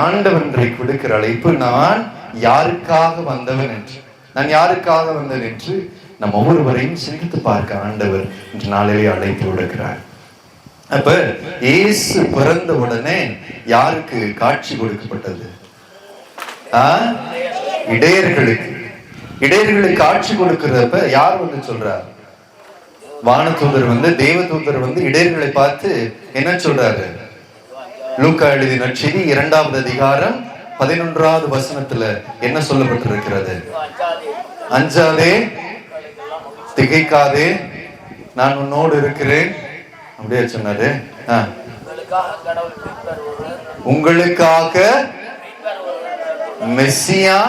ஆண்டவன் இன்றைக்கு விடுக்கிற அழைப்பு நான் யாருக்காக வந்தவன் என்று. நான் யாருக்காக வந்தேன் என்று நம்ம ஒவ்வொருவரையும் சிரித்து பார்க்க ஆண்டவர் இன்று நாளிலே அழைப்பு விடுக்கிறார். அப்ப இயேசு பிறந்த உடனே யாருக்கு காட்சி கொடுக்கப்பட்டது? இடையர்களுக்கு. இடையர்களுக்கு காட்சி கொடுக்கிறப்ப யார் வந்து சொல்றார்? வானதூதர் வந்து தேவதூதர் வந்து இடையர்களை பார்த்து என்ன சொல்றாரு? லூக்கா எழுதின நற்செய்தி இரண்டாவது அதிகாரம் பதினொன்றாவது வசனத்துல என்ன சொல்லப்பட்டிருக்கிறது? அஞ்சாதே திகைக்காதே நான் உன்னோடு இருக்கிறேன். அப்படியே சொன்னாரு. உங்களுக்காக மெஸ்ஸியா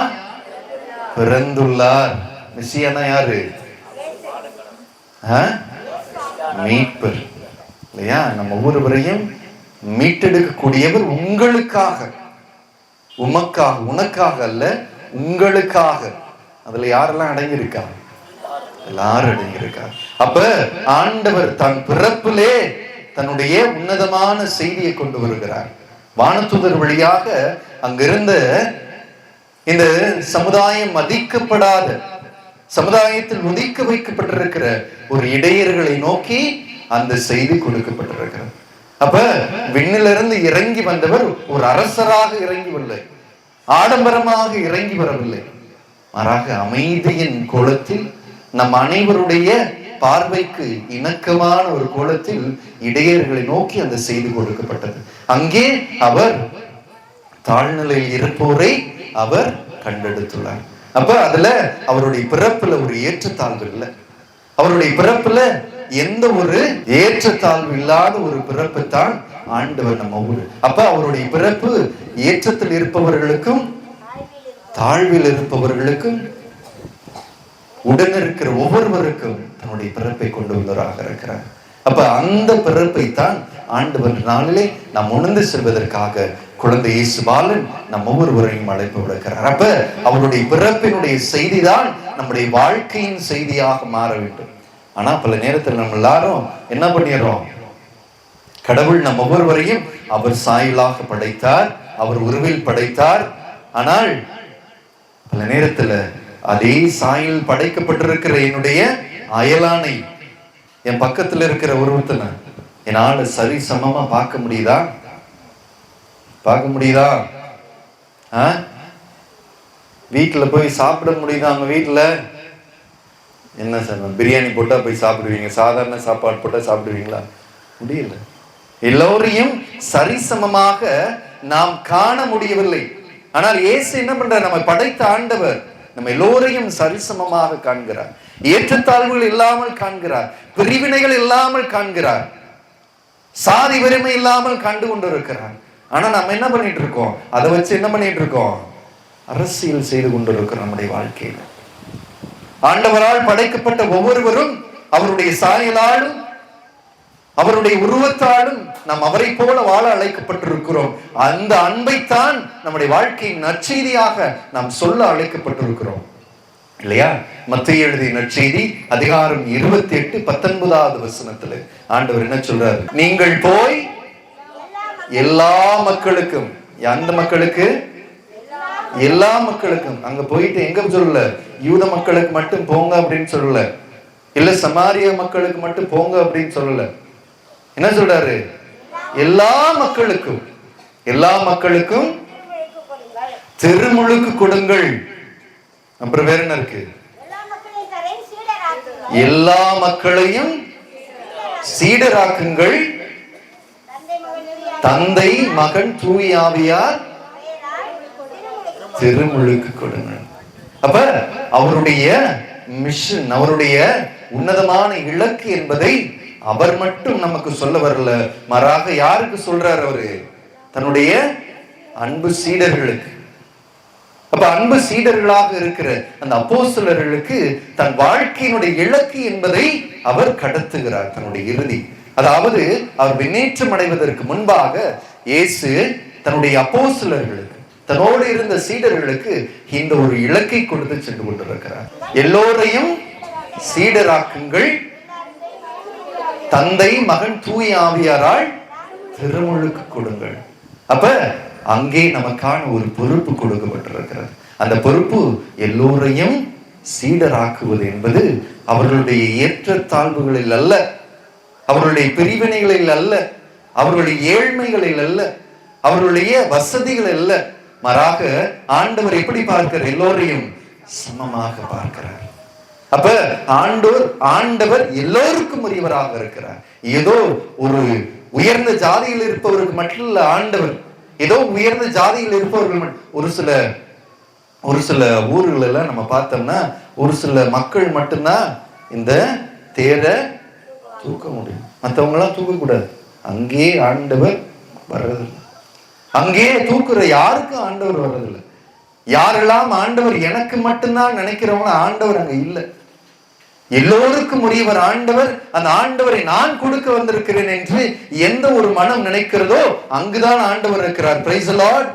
பிறந்துள்ளார். மெஸ்ஸியானா யாரு? மீட்பர். இல்லையா? நம்ம ஒவ்வொருவரையும் மீட்டெடுக்கக்கூடியவர் உங்களுக்காக. உமக்காக உனக்காக அல்ல உங்களுக்காக. அதுல யாரெல்லாம் அடங்கியிருக்கா? எல்லாரும் அடங்கியிருக்கா. அப்ப ஆண்டவர் தன் பிறப்பிலே தன்னுடைய உன்னதமான செய்தியை கொண்டு வருகிறார். வானத்துதர் வழியாக அங்கிருந்த இந்த சமுதாயம் மதிக்கப்படாத சமுதாயத்தில் ஒதுக்க வைக்கப்பட்டிருக்கிற ஒரு இடையர்களை நோக்கி அந்த செய்தி கொடுக்கப்பட்டிருக்கிறது. அப்ப விண்ணிலிருந்து இறங்கி வந்தவர் ஒரு அரசராக இறங்கி வரலை ஆடம்பரமாக இறங்கி வரவில்லை. மாறாக அமைதியின் கோலத்தில் நம் அனைவருடைய பார்வைக்கு இணக்கமான ஒரு கோலத்தில் இடையர்களை நோக்கி அந்த செய்தி கொடுக்கப்பட்டது. அங்கே அவர் தாழ்நிலையில் இருப்போரை அவர் கண்டெடுத்துள்ளார். அப்ப அதுல அவருடைய பிறப்புல ஒரு ஏற்றத்தாழ்வு இல்லை. அவருடைய பிறப்புல எந்த ஒரு ஏற்றத்தாழ்வு இல்லாத ஒரு பிறப்பு தான் ஆண்டவர் நம்ம ஊர். அப்ப அவருடைய பிறப்பு ஏற்றத்தில் இருப்பவர்களுக்கும் தாழ்வில் இருப்பவர்களுக்கும் உடன் இருக்கிற ஒவ்வொருவருக்கும் தன்னுடைய பிறப்பை கொண்டு வந்தவராக இருக்கிறார். அப்ப அந்த பிறப்பை தான் ஆண்டவர் நாளிலே நாம் உணர்ந்து செல்வதற்காக குழந்தை இயேசு பாலன் நம் ஒவ்வொருவரையும் அழைப்பு விடுக்கிறார். அப்ப அவருடைய பிறப்பினுடைய செய்தி தான் நம்முடைய வாழ்க்கையின் செய்தியாக மாற வேண்டும். ஆனால் பல நேரத்தில் நம்ம எல்லாரும் என்ன பண்ணிடுறோம்? கடவுள் நம் ஒவ்வொருவரையும் அவர் சாயலாக படைத்தார் அவர் உருவில் படைத்தார். ஆனால் பல நேரத்தில் அதே சாயல் படைக்கப்பட்டிருக்கிற என்னுடைய அயலானை என் பக்கத்தில் இருக்கிற உருவத்தின என்னால் சரி சமமாக பார்க்க முடியுதா? பார்க்க முடியுதா? ஆ? வீட்டில் போய் சாப்பிட முடியுதா அவங்க வீட்டில்? என்ன சார் பிரியாணி போட்டால் போய் சாப்பிடுவீங்க? சாதாரண சாப்பாடு போட்டால் சாப்பிடுவீங்களா? முடியல. எல்லோரையும் சரிசமமாக நாம் காண முடியவில்லை. ஆனால் இயேசு என்ன பண்றார்? நம்ம படைத்த ஆண்டவர் நம்ம எல்லோரையும் சரிசமமாக காண்கிறார். ஏற்றத்தாழ்வுகள் இல்லாமல் காண்கிறார். பிரிவினைகள் இல்லாமல் காண்கிறார். சாதி வறுமை இல்லாமல் கண்டு கொண்டிருக்கிறார். ஆனா நம்ம என்ன பண்ணிட்டு இருக்கோம்? அதை வச்சு என்ன பண்ணிட்டு இருக்கோம்? அரசியல் செய்து கொண்டிருக்கிறோம் நம்முடைய வாழ்க்கையில. ஆண்டவரால் படைக்கப்பட்ட ஒவ்வொருவரும் அவருடைய சாயலாலும் அவருடைய உருவத்தாலும் நாம் அவரை போல வாழ அழைக்கப்பட்டிருக்கிறோம். அந்த அன்பைத்தான் நம்முடைய வாழ்க்கையின் நற்செய்தியாக நாம் சொல்ல அழைக்கப்பட்டிருக்கிறோம். இல்லையா? மத்திய எழுதிய நற்செய்தி அதிகாரம் இருபத்தி எட்டு பத்தொன்பதாவது வசனத்துல ஆண்டவர் என்ன சொல்றாரு? நீங்கள் போய் எல்லா மக்களுக்கும் எந்த மக்களுக்கு? எல்லா மக்களுக்கும். அங்க போயிட்டு எங்க சொல்லல யூத மக்களுக்கு மட்டும் போங்க அப்படின்னு சொல்லல. இல்ல சமாரிய மக்களுக்கு மட்டும் போங்க அப்படின்னு சொல்லல. என்ன சொல்றாரு? எல்லா மக்களுக்கும் எல்லா மக்களுக்கும் திருமுழுக்கு கொடுங்கள். அப்புறம் வேற என்ன இருக்கு? எல்லா மக்களையும் சீடராக்குங்கள். தந்தை மகன் தூய தந்தை மகன் தூய் ஆவியார் ஆவியாரால் திருமுழுக்கு திருமுழுக்கு கொடுங்கள். அப்ப அவருடைய மிஷன் அவருடைய உன்னதமான இலக்கு என்பதை அவர் மட்டும் நமக்கு சொல்ல வரல. மாறாக யாருக்கு சொல்றார் அவரு? தன்னுடைய அன்பு சீடர்களுக்கு. அப்ப அன்பு சீடர்களாக இருக்கிற அந்த அப்போசிலர்களுக்கு தன் வாழ்க்கையினுடைய இலக்கு என்பதை அவர் கடத்துகிறார் தன்னுடைய இறுதி. அதாவது அவர் விண்ணேற்றம் அடைவதற்கு முன்பாக இயேசு தன்னுடைய அப்போசிலர்களுக்கு தன்னோடு இருந்த சீடர்களுக்கு இந்த ஒரு இலக்கை கொடுத்து சென்று கொண்டிருக்கிறார். எல்லோரையும் சீடராக்குங்கள். தந்தை மகன் தூய் ஆவியாரால் திருமுழுக்கு கொடுங்கள். அப்ப அங்கே நமக்கான ஒரு பொறுப்பு கொடுக்கப்பட்டிருக்கிறது. அந்த பொறுப்பு எல்லோரையும் சீடராக்குவது என்பது அவர்களுடைய ஏற்றத்தாழ்வுகளில் அல்ல அவர்களுடைய பிரிவினைகளில் அல்ல அவர்களுடைய ஏழ்மைகளில் அல்ல அவர்களுடைய வசதிகள் அல்ல மாறாக ஆண்டவர் எப்படி பார்க்கிறார்? எல்லோரையும் சமமாக பார்க்கிறார். அப்ப ஆண்டோர் ஆண்டவர் எல்லோருக்கும் உரியவராக இருக்கிறார். ஏதோ ஒரு உயர்ந்த ஜாதியில் இருப்பவருக்கு மட்டும் இல்ல ஆண்டவர் ஏதோ உயர்ந்த ஜாதியில் இருப்பவர்கள் மட்டும் ஒரு சில ஒரு சில ஊர்கள் எல்லாம் நம்ம பார்த்தோம்னா ஒரு சில மக்கள் மட்டும்தான் இந்த தேரை தூக்க முடியும். மற்றவங்களாம் தூக்கக்கூடாது. அங்கேயே ஆண்டவர் வர்றது அங்கே தூக்குற யாருக்கும் ஆண்டவர் வர்றதில்லை யாரெல்லாம் ஆண்டவர் எனக்கு மட்டும்தான் நினைக்கிறவங்க ஆண்டவர் அங்க இல்லை. எல்லோருக்கும் உரியவர் ஆண்டவர் அந்த ஆண்டவரை நான் கொடுக்க வந்திருக்கிறேன் என்று எந்த ஒரு மனம் நினைக்கிறதோ அங்குதான் ஆண்டவர் இருக்கிறார். Praise Lord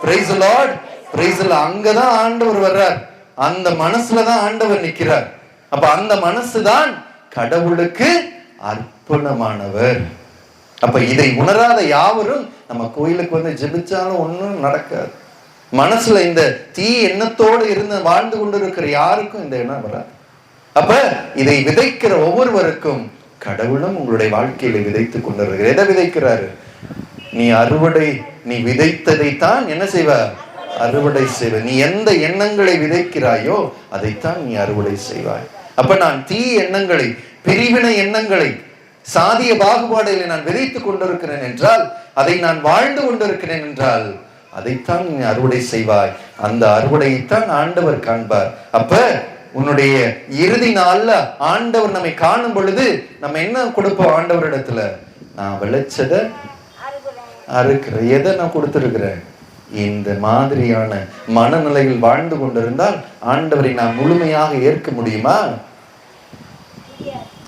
praise Lord praise அங்கதான் ஆண்டவர் வர்றார். அந்த மனசுலதான் ஆண்டவர் நிற்கிறார். அப்ப அந்த மனசுதான் கடவுளுக்கு அர்ப்பணமானவர். அப்ப இதை உணராத யாவரும் நம்ம கோயிலுக்கு வந்து ஜெபிச்சாலும் ஒன்றும் நடக்காது. மனசுல இந்த தீ எண்ணத்தோடு இருந்து வாழ்ந்து கொண்டிருக்கிற யாருக்கும் இந்த எண்ணம் வராது. அப்ப இதை விதைக்கிற ஒவ்வொருவருக்கும் கடவுளும் உங்களுடைய வாழ்க்கையில விதைத்துக் கொண்டிருக்கிறார். எதை விதைக்கிறாரு? நீ அறுவடை நீ விதைத்ததைத்தான் என்ன செய்வ? அறுவடை செய்வ. நீ எந்த எண்ணங்களை விதைக்கிறாயோ அதைத்தான் நீ அறுவடை செய்வாய். அப்ப நான் தீ எண்ணங்களை பிரிவினை எண்ணங்களை சாதிய பாகுபாடுகளை நான் விதைத்துக் கொண்டிருக்கிறேன் என்றால் அதை நான் வாழ்ந்து கொண்டிருக்கிறேன் என்றால் அதைத்தான் நீ அறுவடை செய்வாய். அந்த அறுவடையைத்தான் ஆண்டவர் காண்பார். அப்ப உன்னுடைய இறுதி நாள்ல ஆண்டவர் நம்மை காணும் பொழுது நம்ம என்ன கொடுப்போம் ஆண்டவரிடத்துல? நான் விளைச்சத அறுக்கிறேன். எதை நான் கொடுத்திருக்கிறேன்? இந்த மாதிரியான மனநிலையில் வாழ்ந்து கொண்டிருந்தால் ஆண்டவரை நான் முழுமையாக ஏற்க முடியுமா?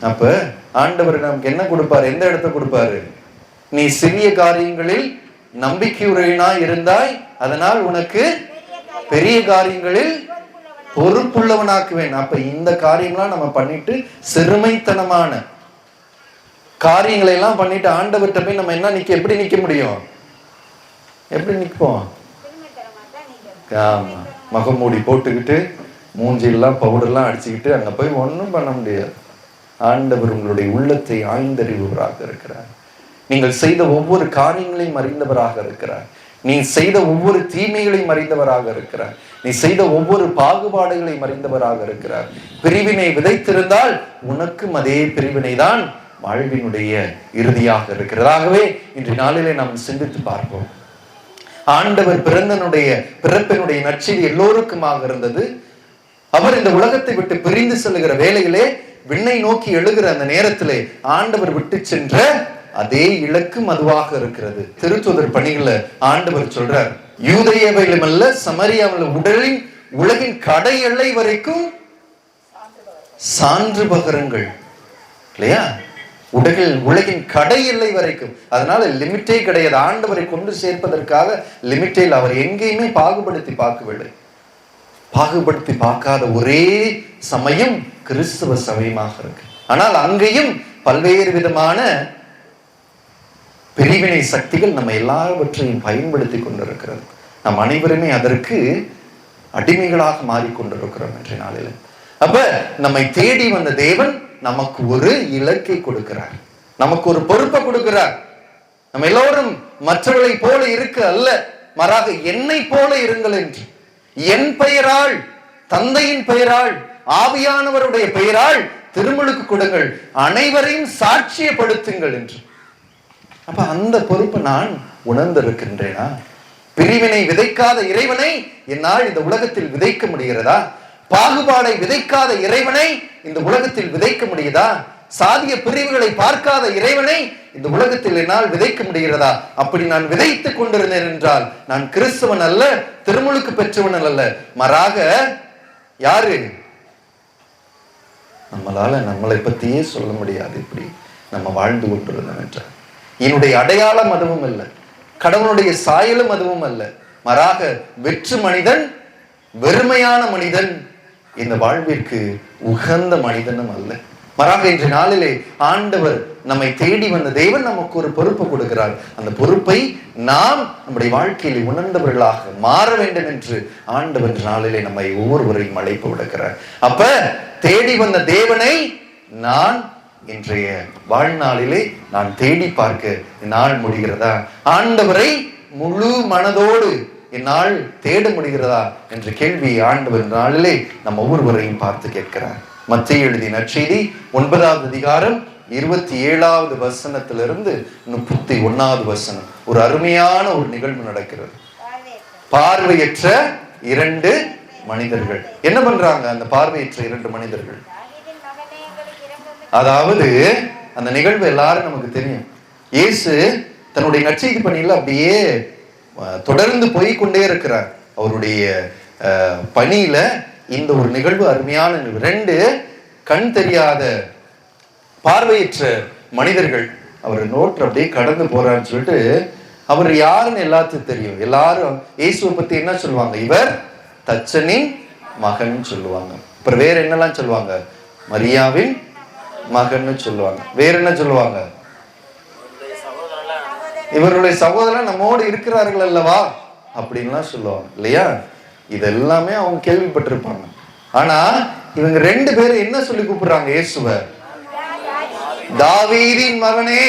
அப்ப ஆண்டவர் நமக்கு என்ன கொடுப்பார்? எந்த இடத்த கொடுப்பாரு? நீ சிறிய காரியங்களில் நம்பிக்கையுறையினாய் இருந்தாய் அதனால் உனக்கு பெரிய காரியங்களில் பொறுப்புள்ளவனாக்குவேன். அப்ப இந்த காரியம்லாம் நம்ம பண்ணிட்டு சிறுமைத்தனமான காரியங்களை எல்லாம் பண்ணிட்டு ஆண்டவர்கிட்ட போய் நம்ம என்ன நிக்க எப்படி நிக்க முடியும்? எப்படி நிற்போம் ஆமா. முகமூடி போட்டுக்கிட்டு மூஞ்சியெல்லாம் பவுடர்லாம் அடிச்சுக்கிட்டு அங்க போய் ஒன்றும் பண்ண முடியாது. ஆண்டவர் உங்களுடைய உள்ளத்தை ஆய்ந்தறிபவராக இருக்கிறார். நீங்கள் செய்த ஒவ்வொரு காரியங்களையும் அறிந்தவராக இருக்கிறார். நீ செய்த ஒவ்வொரு தீமைகளையும் அறிந்தவராக இருக்கிறார். நீ செய்த ஒவ்வொரு பாகுபாடுகளையும் அறிந்தவராக இருக்கிறார். பிரிவினை விதைத்திருந்தால் உனக்கும் அதே பிரிவினை தான் வாழ்வினுடைய இறுதியாக இருக்கிறதாகவே இன்று நாளிலே நாம் சிந்தித்து பார்ப்போம். ஆண்டவர் பிறந்தனுடைய பிறப்பினுடைய நற்செய்தி எல்லோருக்குமாக இருந்தது. அவர் இந்த உலகத்தை விட்டு பிரிந்து செல்லுகிற வேலையிலே விண்ணை நோக்கி எழுகிற அந்த நேரத்திலே ஆண்டவர் விட்டு சென்ற அதே இலக்கும் அதுவாக இருக்கிறது. திருத்துதர் பணிகளை ஆண்டவர் சொல்றார். யூதேயவையிலும் அல்ல சமரியாவில் உடலின் உலகின் கடை எல்லை வரைக்கும் சான்று பகரங்கள். இல்லையா? உடலில் உலகின் கடை எல்லை வரைக்கும். அதனால லிமிட்டே கிடையாது. ஆண்டவரை கொண்டு சேர்ப்பதற்காக லிமிட்டில் அவர் எங்கேயுமே பாகுபடுத்தி பார்க்கவில்லை. பாகுபடுத்தி பார்க்காத ஒரே சமயம் கிறிஸ்துவ சமயமாக இருக்கு. ஆனால் அங்கேயும் பல்வேறு விதமான பிரிவினை சக்திகள் நம்ம எல்லாவற்றையும் பயன்படுத்தி கொண்டிருக்கிறது. நம் அனைவருமே அதற்கு அடிமைகளாக மாறிக்கொண்டிருக்கிறோம் என்ற நாளில். அப்ப நம்மை தேடி வந்த தேவன் நமக்கு ஒரு இலக்கை கொடுக்கிறார். நமக்கு ஒரு பொறுப்பை கொடுக்கிறார். நம்ம எல்லோரும் மற்றவர்களை போல இருக்க அல்ல. மாறாக என்னை போல இருங்கள் என்று. என் பெயரால் தந்தையின் பெயரால் ஆவியானவருடைய பெயரால் திருமுழுக்கு கொடுங்கள். அனைவரையும் சாட்சியப்படுத்துங்கள் என்று. அப்ப அந்த பொறுப்பு நான் உணர்ந்திருக்கின்றேனா? பிரிவினை விதைக்காத இறைவனை என்னால் இந்த உலகத்தில் விதைக்க முடிகிறதா? பாகுபாடை விதைக்காத இறைவனை இந்த உலகத்தில் விதைக்க முடியுதா? சாதிய பிரிவுகளை பார்க்காத இறைவனை இந்த உலகத்தில் என்னால் விதைக்க முடிகிறதா? அப்படி நான் விதைத்துக் கொண்டிருந்தேன் என்றால் நான் கிறிஸ்தவன் அல்ல திருமுழுக்கு பெற்றவன் அல்ல. மாறாக யாரு? நம்மளால நம்மளை பத்தியே சொல்ல முடியாது இப்படி நம்ம வாழ்ந்து கொண்டிருந்தோம் என்றார். என்னுடைய அடையாளம் அதுவும் அல்ல. கடவுளுடைய சாயலும் அதுவும் அல்ல. மாறாக வெற்று மனிதன் வெறுமையான மனிதன் இந்த வாழ்விற்கு உகந்த மனிதனும் அல்ல. மறாங்க இன்று நாளிலே ஆண்டவர் நம்மை தேடி வந்த தேவன் நமக்கு ஒரு பொறுப்பு கொடுக்கிறார். அந்த பொறுப்பை நாம் நம்முடைய வாழ்க்கையில் உணர்ந்தவர்களாக மாற வேண்டும் என்று ஆண்டவர் நாளிலே நம்மை ஒவ்வொருவரையும் அழைப்பு விடுக்கிறார். அப்ப தேடி வந்த தேவனை நான் இன்றைய வாழ்நாளிலே நான் தேடி பார்க்க நாள் முடிகிறதா? ஆண்டவரை முழு மனதோடு என்னால் தேட முடிகிறதா? என்ற கேள்வி ஆண்டவர் நாளிலே நம்ம ஒவ்வொருவரையும் பார்த்து கேட்கிறார். மத்திய எழுதிய நற்செய்தி ஒன்பதாவது அதிகாரம் இருபத்தி ஏழாவது வசனத்திலிருந்து முப்பத்தி ஒன்னாவது வசனம். ஒரு அருமையான ஒரு நிகழ்வு நடக்கிறது. பார்வையற்ற இரண்டு மனிதர்கள். என்ன பண்றாங்க அந்த பார்வையற்ற இரண்டு மனிதர்கள்? அதாவது அந்த நிகழ்வு எல்லாரும் நமக்கு தெரியும். இயேசு தன்னுடைய நற்செய்தி பணியில் அப்படியே தொடர்ந்து போய் கொண்டே இருக்கிறார். அவருடைய பணியில இந்த ஒரு நிகழ்வு அருமையான நிகழ்வு. ரெண்டு கண் தெரியாத பார்வையற்ற மனிதர்கள். அவர் நோட்டு அப்படியே கடந்து போறான்னு சொல்லிட்டு அவர் யாருன்னு எல்லாத்துக்கும் தெரியும். எல்லாரும் இயேசுவை பத்தி என்ன சொல்லுவாங்க? இவர் தச்சனின் மகன் சொல்லுவாங்க. அப்புறம் வேற என்னெல்லாம் சொல்லுவாங்க? மரியாவின் மகன்னு சொல்லுவாங்க. வேற என்ன சொல்லுவாங்க? இவருடைய சகோதரன் நம்மோடு இருக்கிறார்கள் அல்லவா? அப்படின்லாம் சொல்லுவாங்க. இல்லையா? இதெல்லாமே அவங்க கேள்விப்பட்டிருப்பாங்க. ஆனா இவங்க ரெண்டு பேரும் என்ன சொல்லி கூப்பிடுறாங்க இயேசுவ? தாவீதின் மகனே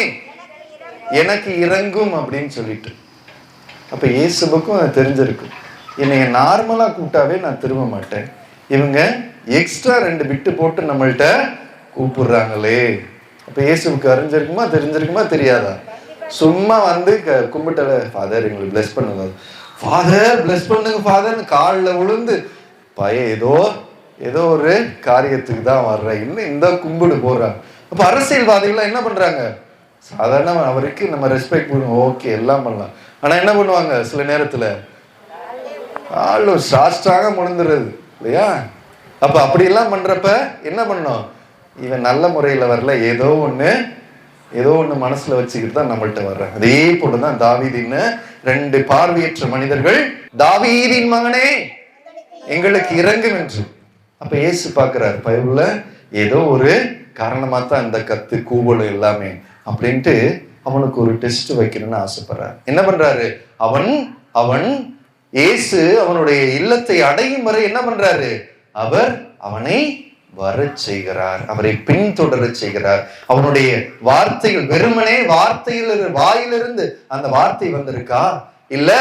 எனக்கு இறங்கும் அப்படின்னு சொல்லிட்டு. அப்ப இயேசுவுக்கும் அது தெரிஞ்சிருக்கும் என்னைய நார்மலா கூப்பிட்டாவே நான் திரும்ப மாட்டேன். இவங்க எக்ஸ்ட்ரா ரெண்டு பிட்டு போட்டு நம்மள்கிட்ட கூப்பிடுறாங்களே. அப்ப இயேசுவுக்கு அறிஞ்சிருக்குமா தெரிஞ்சிருக்குமா தெரியாதா? சும்மா வந்து க- கும்பிட்டல ஃபாதர் எங்களுக்கு பிளஸ் பண்ணுங்க. ஃபாதர் பிளஸ் பண்ணுங்க ஃபாதர்னு காலில் விழுந்து பையன் ஏதோ ஏதோ ஒரு காரியத்துக்கு தான் வர்றேன் இன்னும் இந்த கும்பிடு போறாங்க அப்ப அரசியல்வாதிகள்லாம் என்ன பண்றாங்க? சாதாரண அவருக்கு நம்ம ரெஸ்பெக்ட் பண்ணுவோம் ஓகே எல்லாம் பண்ணலாம். ஆனா என்ன பண்ணுவாங்க சில நேரத்துல? ஆளு சாஸ்டாக முடிந்துடுறது இல்லையா? அப்ப அப்படியெல்லாம் பண்றப்ப என்ன பண்ணோம் இவன் நல்ல முறையில வரல. ஏதோ ஒன்று ஏதோ ஒன்று மனசுல வச்சுக்கிட்டு தான் நம்மள்ட்ட வர்றேன் அதே போலதான் தாவீதின்னு ரெண்டு பார்வையற்ற மனிதர்கள் தாவீதின் மகனே எங்களுக்கு இறங்கும் என்று. அப்ப ஏசு பார்க்கிறார் பைபிள்ல ஏதோ ஒரு காரணமா தான் இந்த கத்து கூவல் எல்லாமே அப்படின்ட்டு அவனுக்கு ஒரு டெஸ்ட் வைக்கணும்னு ஆசைப்படுறாரு. என்ன பண்றாரு? அவன் அவன் இயேசு அவனுடைய இல்லத்தை அடையும் வரை என்ன பண்றாரு? அவர் அவனை வரச் செய்கிறார் அவரை பின்தொடர செய்கிறார். அவனுடைய வார்த்தைகள் வெறுமனே வார்த்தையில் வாயிலிருந்து அந்த வார்த்தை வந்திருக்கா? இல்ல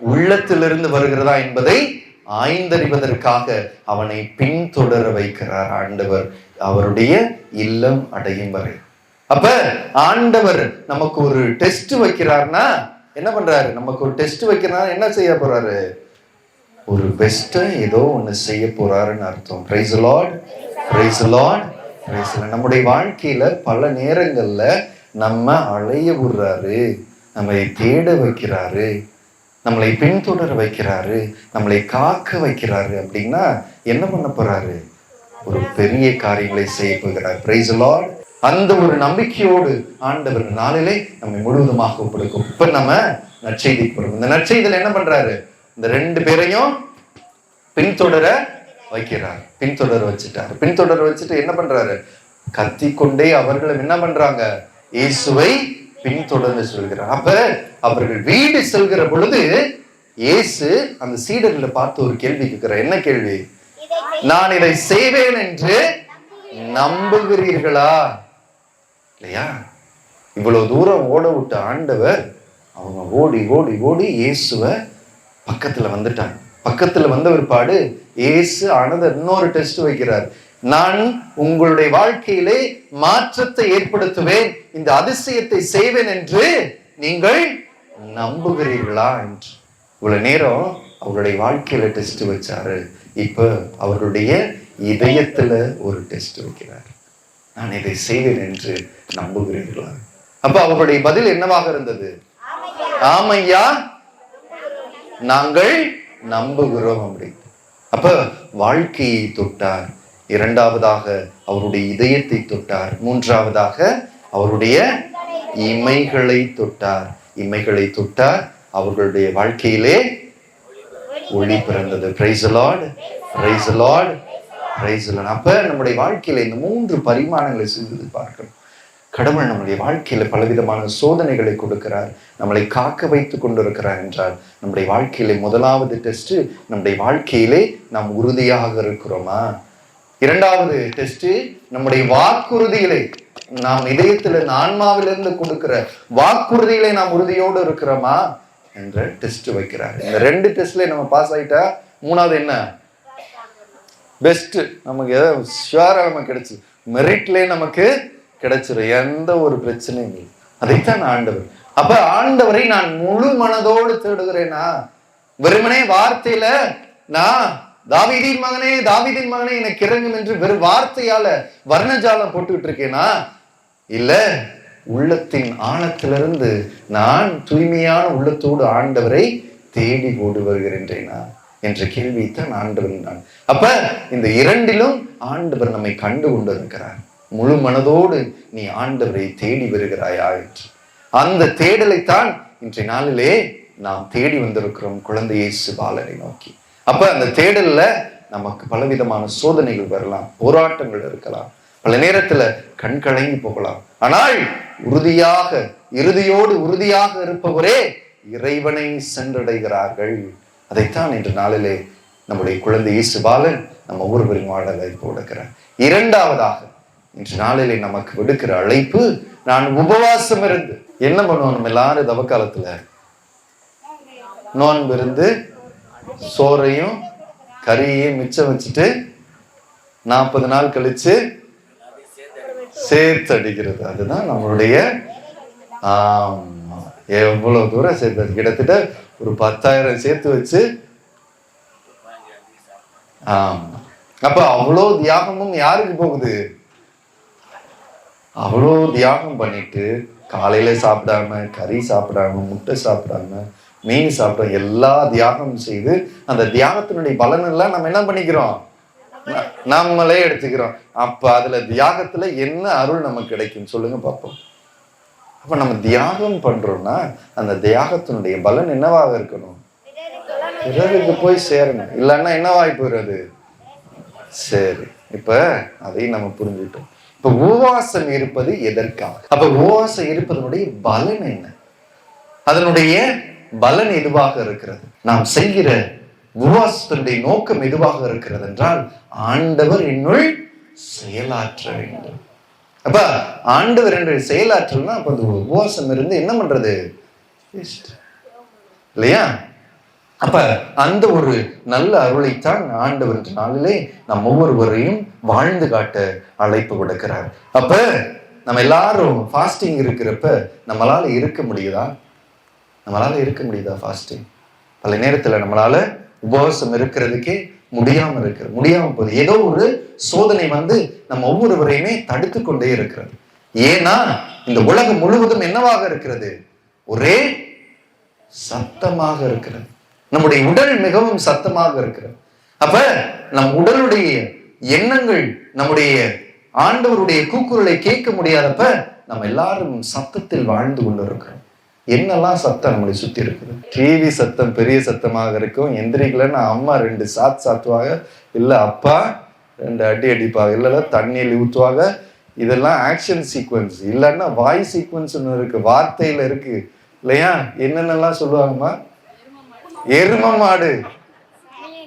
உள்ளத்திலிருந்து வருகிறதா என்பதை ஆய்ந்தறிவதற்காக அவனை பின்தொடர வைக்கிறார் ஆண்டவர். அவருடைய இல்லம் அடையும் வரை. அப்ப ஆண்டவர் நமக்கு ஒரு டெஸ்ட் வைக்கிறார்னா என்ன பண்றாரு? நமக்கு ஒரு டெஸ்ட் வைக்கிறார் என்ன செய்ய போறாரு? ஒரு பெஸ்ட்டை ஏதோ ஒன்று செய்ய போறாருன்னு அர்த்தம். Praise Lord praise Lord praise நம்முடைய வாழ்க்கையில் பல நேரங்களில் நம்ம அலைய விடுறாரு. நம்மை தேட வைக்கிறாரு. நம்மளை பின்தொடர வைக்கிறாரு. நம்மளை காக்க வைக்கிறாரு அப்படின்னா என்ன பண்ண போறாரு? ஒரு பெரிய காரியங்களை செய்ய போகிறார். பிரைஸ் லார்ட் அந்த ஒரு நம்பிக்கையோடு ஆண்டவர் நாளிலே நம்மை முழுவதுமாக கொடுக்கும் இப்ப நம்ம நற்செய்திக்கு போறோம். இந்த நற்செய்தியில் என்ன பண்றாரு? இந்த ரெண்டு பேரையும் பின்தொடர வைக்கிறார். பின்தொடர வச்சுட்டார். பின்தொடர வச்சுட்டு என்ன பண்றாரு? கத்திக்கொண்டே அவர்களும் என்ன பண்றாங்க? இயேசுவை பின்தொடர்ந்து சொல்கிறார். அப்ப அவர்கள் வீடு செல்கிற பொழுது இயேசு அந்த சீடர்களை பார்த்து ஒரு கேள்வி கேட்கிறார். என்ன கேள்வி? நான் இதை செய்வேன் என்று நம்புகிறீர்களா? இல்லையா? இவ்வளவு தூரம் ஓட விட்ட ஆண்டவர் அவங்க ஓடி ஓடி ஓடி இயேசுவை பக்கத்துல வந்துட்டாங்க பக்கத்துல வந்த பிற்பாடு இயேசு ஆனது இன்னொரு டெஸ்ட் வைக்கிறார். நான் உங்களுடைய வாழ்க்கையிலே மாற்றத்தை ஏற்படுத்துவேன் இந்த அதிசயத்தை செய்வேன் என்று நீங்கள் நம்புகிறீர்களா என்று. இவ்வளவு நேரம் அவருடைய வாழ்க்கையில டெஸ்ட் வச்சாரு. இப்ப அவருடைய இதயத்துல ஒரு டெஸ்ட் வைக்கிறார். நான் இதை செய்வேன் என்று நம்புகிறீர்களா? அப்ப அவர்களுடைய பதில் என்னவாக இருந்தது? ஆமையா? நாங்கள் நம்புகிறோம் அப்படி. அப்ப வாழ்க்கையை தொட்டார். இரண்டாவதாக அவருடைய இதயத்தை தொட்டார். மூன்றாவதாக அவருடைய இமைகளை தொட்டார். இமைகளை தொட்டார். அவர்களுடைய வாழ்க்கையிலே ஒளி பிறந்தது. Praise Lord praise Lord Praise the அப்ப நம்முடைய வாழ்க்கையில இந்த மூன்று பரிமாணங்களை சிந்தித்து பார்க்கணும். கடவுள் நம்முடைய வாழ்க்கையில பலவிதமான சோதனைகளை கொடுக்கிறார். நம்மளை காக்க வைத்து கொண்டிருக்கிறார் என்றால் நம்முடைய வாழ்க்கையிலே முதலாவது டெஸ்ட் நம்முடைய வாழ்க்கையிலே நாம் உறுதியாக இருக்கிறோமா? இரண்டாவது டெஸ்ட் நம்முடைய வாக்குறுதியிலே நாம் இதயத்துல ஆன்மாவிலிருந்து கொடுக்கிற வாக்குறுதியிலே நாம் உறுதியோடு இருக்கிறோமா? என்ற டெஸ்ட் வைக்கிறார். இந்த ரெண்டு டெஸ்ட்ல நம்ம பாஸ் ஆயிட்டா மூணாவது என்ன? பெஸ்ட் நமக்கு ஏதோ ஷுவரா நமக்கு கிடைச்சு. மெரிட்லேயே நமக்கு கிடைச்சிரும். எந்த ஒரு பிரச்சனையும் இல்லை. அதைத்தான் ஆண்டவர். அப்ப ஆண்டவரை நான் முழு மனதோடு தேடுகிறேனா? வெறுமனே வார்த்தையில நான் தாவிதின் மகனே தாவிதின் மகனே எனக்கு இறங்கும் என்று வெறும் வார்த்தையால வர்ணஜாலம் போட்டுக்கிட்டு இருக்கேனா? இல்ல உள்ளத்தின் ஆழத்திலிருந்து நான் தூய்மையான உள்ளத்தோடு ஆண்டவரை தேடி ஓடு வருகிறேன்றேனா? என்ற கேள்வியைத்தான் ஆண்டவர் நான் அப்ப இந்த இரண்டிலும் ஆண்டவர் நம்மை கண்டு கொண்டிருக்கிறார். முழு மனதோடு நீ ஆண்டவரை தேடி வருகிறாயா என்று. அந்த தேடலைத்தான் இன்றைய நாளிலே நாம் தேடி வந்திருக்கிறோம் குழந்தை இயேசு பாலனை நோக்கி. அப்ப அந்த தேடல்ல நமக்கு பலவிதமான சோதனைகள் வரலாம் போராட்டங்கள் இருக்கலாம் பல நேரத்துல கண் கலங்கி போகலாம். ஆனால் உறுதியாக இறுதியோடு உறுதியாக இருப்பவரே இறைவனை சென்றடைகிறார்கள். அதைத்தான் இன்று நாளிலே நம்முடைய குழந்தை இயேசு பாலன் நம்ம ஒவ்வொருவரின் வாழலை போடுகிறார். இரண்டாவதாக இன்று நாளிலே நமக்கு விடுக்கிற அழைப்பு நான் உபவாசம் இருந்து என்ன பண்ணுவோம் நம்ம எல்லாரும் தவக்காலத்துல நோன்பு இருந்து சோறையும் கறியையும் மிச்சம் வச்சுட்டு நாற்பது நாள் கழிச்சு சேர்த்து அடிக்கிறது அதுதான் நம்மளுடைய ஆமா. எவ்வளவு தூரம் சேர்த்து கிட்டத்தட்ட ஒரு பத்தாயிரம் சேர்த்து வச்சு ஆமா. அப்ப அவ்வளோ தியாகமும் யாருக்கு போகுது? அவ்வளோ தியாகம் பண்ணிட்டு காலையில் சாப்பிடாம கறி சாப்பிடாம முட்டை சாப்பிடாம மீன் சாப்பிட எல்லா தியாகமும் செய்து அந்த தியாகத்தினுடைய பலன் எல்லாம் நம்ம என்ன பண்ணிக்கிறோம்? நம்மளே எடுத்துக்கிறோம். அப்ப அதுல தியாகத்துல என்ன அருள் நமக்கு கிடைக்கும் சொல்லுங்க பார்ப்போம். அப்ப நம்ம தியாகம் பண்றோம்னா அந்த தியாகத்தினுடைய பலன் என்னவாக இருக்கணும்? பிறருக்கு போய் சேரணும். இல்லைன்னா என்னவாகி போயிடுறது சரி இப்ப அதையும் நம்ம புரிஞ்சுட்டோம் இப்ப உவாசம் இருப்பது எதற்காக? அப்ப உவாசம் இருப்பதனுடைய பலன் என்ன? அதனுடைய பலன் எதுவாக இருக்கிறது? நாம் செய்கிற உபவாசத்தினுடைய நோக்கம் எதுவாக இருக்கிறது என்றால் ஆண்டவர் என்னுள் செயலாற்ற வேண்டும். அப்ப ஆண்டவர் என்று செயலாற்றல்னா அப்ப அந்த உபவாசம் இருந்து என்ன பண்றது? இல்லையா? அப்ப அந்த ஒரு நல்ல அருளைத்தான் ஆண்டவர் நாளிலே நம் ஒவ்வொருவரையும் வாழ்ந்து காட்ட அழைப்பு கொடுக்கிறார். அப்ப நம்ம எல்லாரும் ஃபாஸ்டிங் இருக்கிறப்ப நம்மளால இருக்க முடியுதா? நம்மளால இருக்க முடியுதா ஃபாஸ்டிங் பல நேரத்துல நம்மளால உபவாசம் இருக்கிறதுக்கே முடியாம இருக்கிற முடியாம போகுது. ஏதோ ஒரு சோதனை வந்து நம்ம ஒவ்வொருவரையுமே தடுத்து கொண்டே இருக்கிறது. ஏன்னா இந்த உலகம் முழுவதும் என்னவாக இருக்கிறது? ஒரே சத்தமாக இருக்கிறது. நம்முடைய உடல் மிகவும் சத்தமாக இருக்கிறது. அப்ப நம் உடலுடைய எண்ணங்கள் நம்முடைய ஆண்டவருடைய கூக்குரலை கேட்க முடியாதப்ப நம்ம எல்லாரும் சத்தத்தில் வாழ்ந்து கொண்டிருக்கிறோம். என்னெல்லாம் சத்தம் நம்மளை சுத்தி இருக்குது? டிவி சத்தம் பெரிய சத்தமாக இருக்கும். எந்திரிக்கலன்னா அம்மா ரெண்டு சாத் சாத்துவாங்க. இல்ல அப்பா ரெண்டு அடி அடிப்பாங்க. இல்லைன்னா தண்ணியில் ஊற்றுவாங்க இதெல்லாம் ஆக்ஷன் சீக்வன்ஸ் இல்லைன்னா வாய் சீக்வன்ஸ் ஒன்று இருக்கு. வார்த்தையில இருக்கு. இல்லையா? என்னென்னலாம் சொல்லுவாங்கம்மா? எரும மாடு.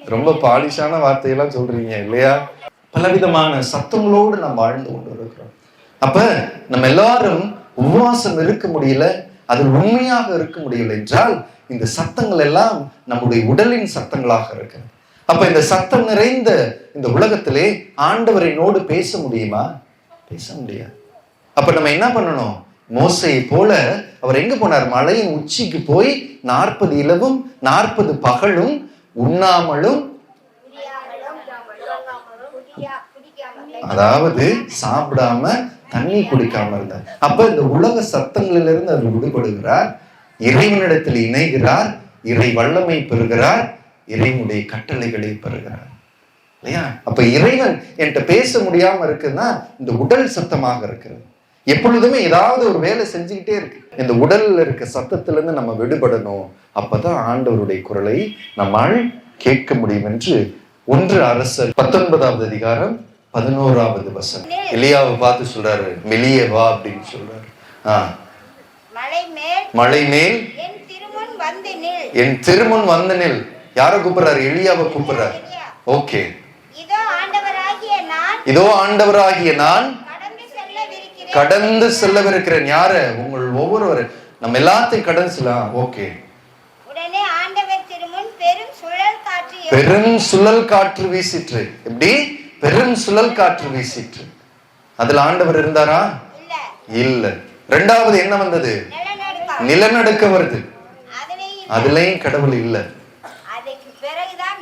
ரொம்ப பாலிஷான வார்த்தையெல்லாம் சொல்றீங்க இல்லையா? பலவிதமான சத்தங்களோடு நாம் வாழ்ந்து கொண்டு இருக்கிறோம் அப்ப நம்ம எல்லாரும் உபவாசம் இருக்க முடியல அதில் உண்மையாக இருக்க முடியல என்றால் இந்த சத்தங்கள் எல்லாம் நம்முடைய உடலின் சத்தங்களாக இருக்கு. அப்ப இந்த சத்தம் நிறைந்த இந்த உலகத்திலே ஆண்டவரினோடு பேச முடியுமா? பேச முடியாது. அப்ப நம்ம என்ன பண்ணணும்? மோசையை போல அவர் எங்க போனார்? மலையின் உச்சிக்கு போய் நாற்பது இலவும் நாற்பது பகலும் உண்ணாமலும் அதாவது சாப்பிடாம தண்ணி குடிக்காம இருந்தார். அப்ப இந்த உலக சத்தங்களிலிருந்து அவர் விடுபடுகிறார். இறைவனிடத்தில் இணைகிறார். இறை வல்லமை பெறுகிறார். இறைவனுடைய கட்டளைகளை பெறுகிறார். இல்லையா? அப்ப இறைவன் என்கிட்ட பேச முடியாம இருக்குன்னா இந்த உடல் சத்தமாக இருக்கிறது. எப்பொழுதுமே ஏதாவது ஒரு வேலை செஞ்சுக்கிட்டே இருக்கு. இந்த உடல்ல இருக்க சத்தத்துல இருந்து நம்ம விடுபடணும். அப்பதான் ஆண்டவருடைய குரலை நம்மால் கேட்க முடியும் என்று ஒன்று அரசர் பத்தொன்பதாவது அதிகாரம் பதினோராவது வசனம். எலியாவை பார்த்து சொல்றாரு வெளியே வா அப்படின்னு சொல்றாரு. ஆ. மலை மேல் என் திருமுன் வந்து நில். யாரை கூப்பிடுறாரு? எலியாவை கூப்பிடுறாரு. ஓகே. இதோ ஆண்டவராகிய நான். இதோ ஆண்டவராகிய நான். கடந்து செல்லவிருக்கிறேன். யார? உங்கள் ஒவ்வொருவர். நம்ம எல்லாத்தையும் கடந்து செல்லாம் ஓகே. பெரும் சுழல் காற்று வீசிற்று. எப்படி? பெரும் சுழல் காற்று வீசிற்று. அதுல ஆண்டவர் இருந்தாரா? இல்ல. ரெண்டாவது என்ன வந்தது? நிலநடுக்க வருது. அதுலேயும் கடவுள் இல்ல.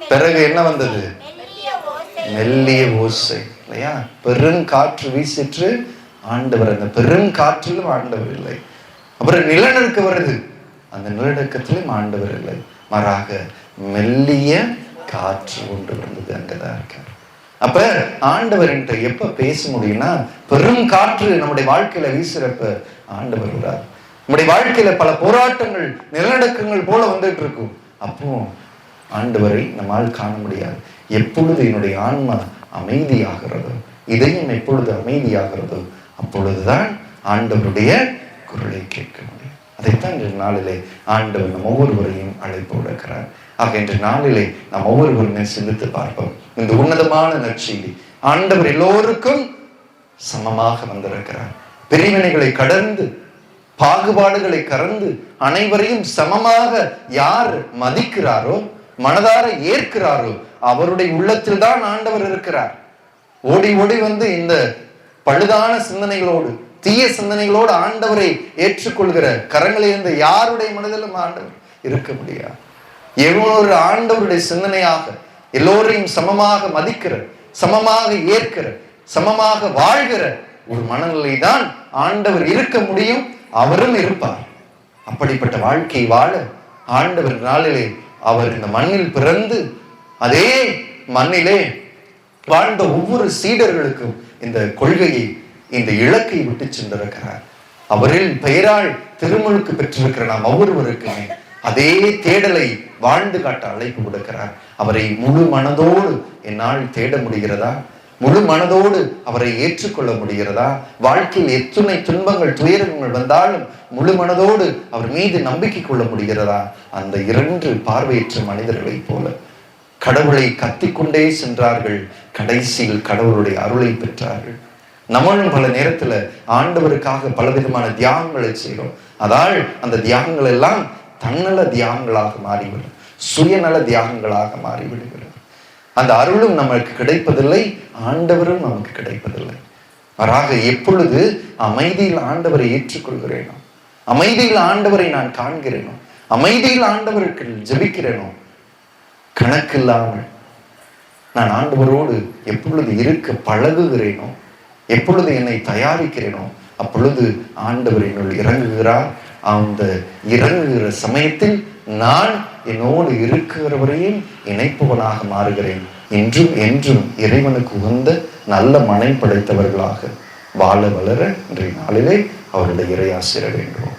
பிறகு என்ன வந்தது? மெல்லிய ஓசை இல்லையா? பெரும் காற்று வீசிற்று. ஆண்டவர் அந்த பெரும் காற்றிலும் ஆண்டவர் இல்லை. அப்புறம் நிலநடுக்க வருது. அந்த நிலநடுக்கத்திலும் ஆண்டவர் இல்லை. மாறாக மெல்லிய காற்று ஒன்று வந்தது அங்கதான் இருக்கார். அப்ப ஆண்டவர் என்கிட்ட எப்ப பேச முடியும்னா பெரும் காற்று நம்முடைய வாழ்க்கையில வீசுறப்ப ஆண்டவர் வரார். நம்முடைய வாழ்க்கையில பல போராட்டங்கள் நிலநடுக்கங்கள் போல வந்துட்டு இருக்கும். அப்போ ஆண்டவரை நம்மால் காண முடியாது. எப்பொழுது என்னுடைய ஆன்மா அமைதியாகிறதோ இதயம் எப்பொழுது அமைதியாகிறதோ அப்பொழுதுதான் ஆண்டவருடைய குரலை கேட்க முடியும். அதைத்தான் இன்று நாளிலே ஆண்டவர் நம் ஒவ்வொருவரையும் அழைப்பு விடுக்கிறார். ஆக இன்று நாளிலே நாம் ஒவ்வொருவருமே சிந்தித்து பார்ப்போம். இந்த உன்னதமான நற்செய்தி ஆண்டவர் எல்லோருக்கும் சமமாக வந்திருக்கிறார். பிரிவினைகளை கடந்து பாகுபாடுகளை கடந்து அனைவரையும் சமமாக யார் மதிக்கிறாரோ மனதார ஏற்கிறாரோ அவருடைய உள்ளத்தில் தான் ஆண்டவர் இருக்கிறார். ஓடி ஓடி வந்து இந்த பழுதான சிந்தனைகளோடு தீய சிந்தனைகளோடு ஆண்டவரை ஏற்றுக்கொள்கிற கரங்களை இருந்த யாருடைய மனதிலும் ஆண்டவர் இருக்க முடியாது. எவ்வளவு ஆண்டவருடைய சிந்தனையாக எல்லோரையும் சமமாக மதிக்கிற சமமாக ஏற்கிற சமமாக வாழ்கிற ஒரு மனநிலை தான் ஆண்டவர் இருக்க முடியும் அவரும் இருப்பார். அப்படிப்பட்ட வாழ்க்கை வாழ ஆண்டவர் நாளிலே அவர் இந்த மண்ணில் பிறந்து அதே மண்ணிலே வாழ்ந்த ஒவ்வொரு சீடர்களுக்கும் இந்த கொள்கையை இந்த இலக்கை விட்டு சென்றிருக்கிறார். அவரில் பெயரால் திருமுழுக்கு பெற்றிருக்கிற நாம் ஒவ்வொருவருக்குமே அதே தேடலை வாழ்ந்து காட்ட அழைப்பு கொடுக்கிறார் அவரை முழு மனதோடு என்னால் தேட முடிகிறதா? முழு மனதோடு அவரை ஏற்றுக்கொள்ள முடிகிறதா? வாழ்க்கையில் எத்துணை துன்பங்கள் துயரங்கள் வந்தாலும் முழு மனதோடு அவர் மீது நம்பிக்கை கொள்ள முடிகிறதா? அந்த இரண்டு பார்வையற்ற மனிதர்களைப் போல கடவுளை கத்திக்கொண்டே சென்றார்கள். கடைசியில் கடவுளுடைய அருளை பெற்றார்கள். நம்மளும் பல நேரத்துல ஆண்டவருக்காக பலவிதமான தியாகங்களை செய்கிறோம். அதால் அந்த தியாகங்கள் எல்லாம் தன்னல தியாகங்களாக மாறிவிடும். சுயநல தியாகங்களாக மாறிவிடுகிறது. அந்த அருளும் நமக்கு கிடைப்பதில்லை ஆண்டவரும் நமக்கு கிடைப்பதில்லை. மாறாக எப்பொழுது அமைதியில் ஆண்டவரை ஏற்றுக்கொள்கிறேனோ அமைதியில் ஆண்டவரை நான் காண்கிறேனோ அமைதியில் ஆண்டவருக்கு ஜெபிக்கிறேனோ கணக்கில்லாமல் நான் ஆண்டவரோடு எப்பொழுது இருக்க பழகுகிறேனோ எப்பொழுது என்னை தயாரிக்கிறேனோ அப்பொழுது ஆண்டவர் என்னுள் இறங்குகிறார். அந்த இறங்குகிற சமயத்தில் நான் என்னோடு இருக்கிறவரையும் இணைப்பவனாக மாறுகிறேன். என்றும் என்றும் இறைவனுக்கு உகந்த நல்ல மனை படைத்தவர்களாக வாழ வளர இன்றைய நாளிலே அவருடைய இறையாசிர வேண்டும்